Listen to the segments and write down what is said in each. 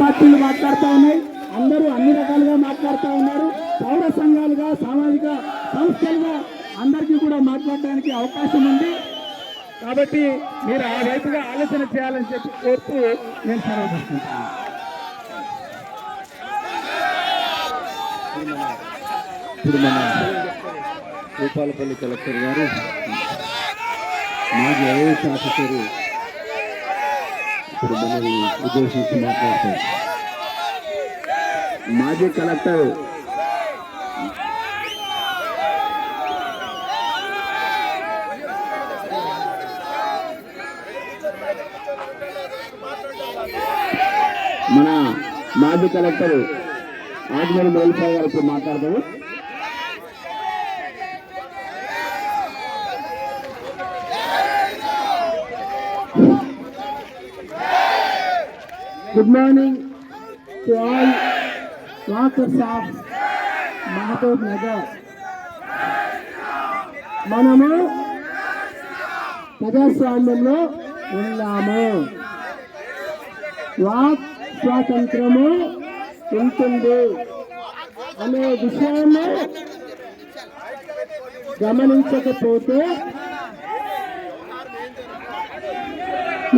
పార్టీలు మాట్లాడుతూ ఉన్నాయి. అందరూ అన్ని రకాలుగా మాట్లాడుతూ ఉన్నారు. పౌర సంఘాలుగా సామాజిక సంస్థలుగా అందరికీ కూడా మాట్లాడడానికి అవకాశం ఉంది. కాబట్టి మీరు ఆ వైపుగా ఆలోచన చేయాలని చెప్పి కోరుతూ నేను సెలవు తీసుకుంటాను ఇప్పుడు మన భూపాలపల్లి కలెక్టర్ గారు మాజీ ఐఏఎస్ ఆఫీసరు ఇప్పుడు ఉద్దేశించి మాట్లాడతారు. మాజీ కలెక్టర్ మన మాజీ కలెక్టర్ ఆజ్మల్ మోల్పా గారు ఇప్పుడు మాట్లాడతారు good morning to all walkers of Mahbubnagar మనము ప్రజాస్వామ్యంలో ఉన్నాము. వాక్ స్వాతంత్రము ఉంటుంది అనే విషయాన్ని గమనించకపోతే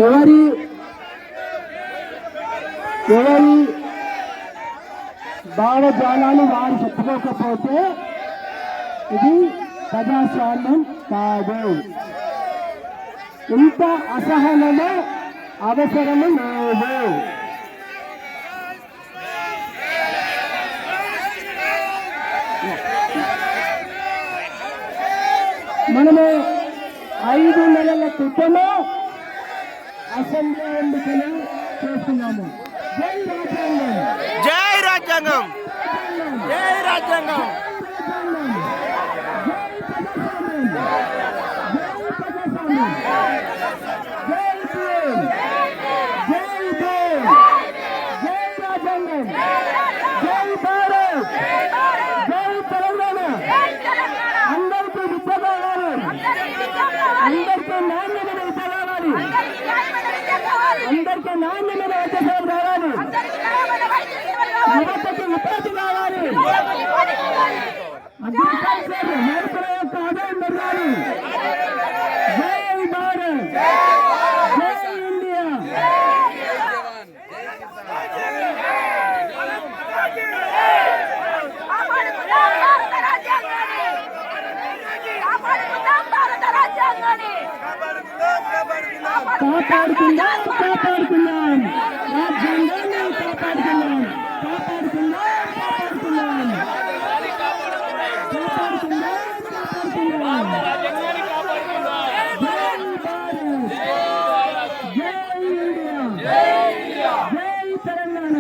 ఎవరి ఎవరి భావజాలాలు వారు చెప్పుకోకపోతే ఇది ప్రజాస్వామ్యం కాదు. ఇంత అసహనము అవసరము లేదు. మనము ఐదు నెలల క్రితమే అసెంబ్లీ ఎన్నికలు చేస్తున్నాము. జై రాజ్యాంగం. జై రాజ్యాంగం. అందరికీ విద్య కావాలి. అందరికీ నాణ్యత విద్య కావాలి. అందరికీ నాణ్యమైన వైద్యసేవ కావాలి. యువతకి ఉపాధి కావాలి. అగ్రికల్చర్ రైతుల యొక్క ఆదాయం పెరగాలి. జై భారత్. జై ఇండియా. కాపాడుకుందాం. కాపాడుకుందాం. రాజ్యాంగాన్ని కాపాడుకుందాం. కాపాడుకుందాం కాపాడుకుందాం. కాపాడుకుందాం. కాపాడుకుందాం. జై భారత్ జై ఇండియా జై తెలంగాణ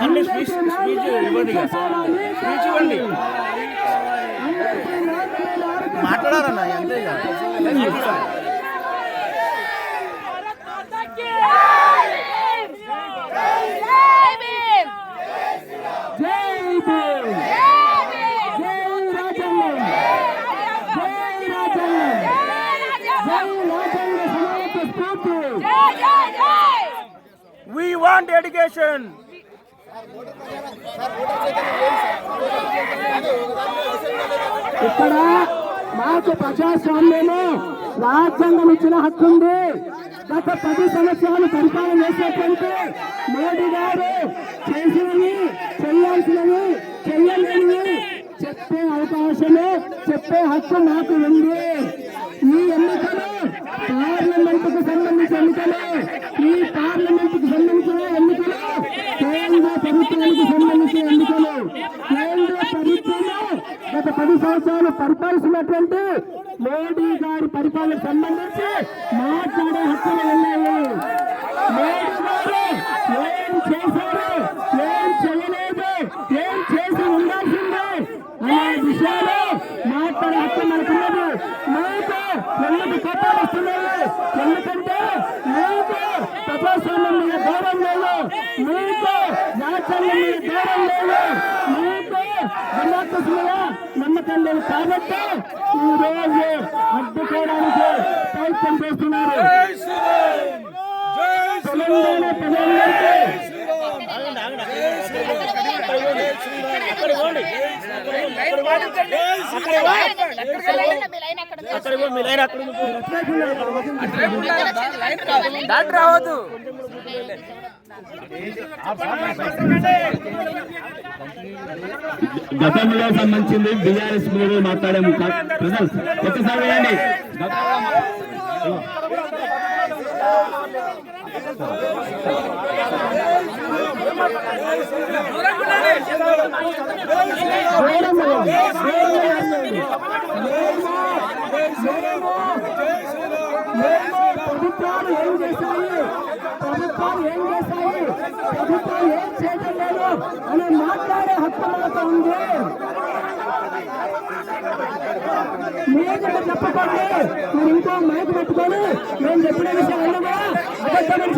అందరికీ నాణ్యమైన కావాలి. అందరికీ నాణ్యమైన ఆరోగ్య మాట్లాడారన్నా అంతే ఇక. జై భీమ్ జై రాజ్యాంగం జై రాజ్యాంగం జై రాజ్యాంగ సమానత స్ఫూర్తి We ఎడ్యుకేషన్ ఇక్కడ మాకు ప్రజాస్వామ్యము రాజ్యాంగం ఇచ్చిన హక్కు ఉంది. గత పది సంవత్సరాలు పరిపాలన చేసేటువంటి మోడీ గారు చేసినవి చేయాల్సినవి చెయ్యలేనివి చెప్పే అవకాశము చెప్పే హక్కు మాకు ఉంది. ఈ ఎన్నిక గత పరిపాలిస్తున్నటువంటి మోడీ గారి పరిపాలనకు సంబంధించి మాట్లాడే హక్కులు ఉన్నాయి. మోడీ గారు ఏం చేశారు? ఏం చేయలేదు? ఏం చేసి ఉండాల్సిందే అనే విషయాలు మాట్లాడే హక్కు మనకున్నది. మీకు ఎందుకు వస్తున్నాయి? ఎందుకంటే మీకు ప్రజాస్వామ్యం మీద గౌరవం లేదు. మీకు రాజ్యాంగం మీద గౌరవం లేదు. మీకు డెమోక్రసీ నమ్మకం లేదు కాబట్టి ఈ రోజు అడ్డుకోవడానికి ప్రయత్నం చేస్తున్నారు. తెలంగాణ ప్రజలందరికీ డాక్టర్ రావద్దు. గతంలో సంబంధించింది బీఆర్ఎస్ మీద మాట్లాడాము ప్రజెంట్ ఒకసారి వేయండి ప్రభుత్వాలు ఏం చేశాయి ప్రభుత్వాలు ఏం చేస్తాయి ప్రభుత్వం ఏం చేయటం లేదు అని మాట్లాడే హక్కు మాకు ఉంది. మీరు చెప్పకండి మీరు ఇంకో మైక్ పెట్టుకొని మేము చెప్పిన విషయాలు కూడా అబద్ధమని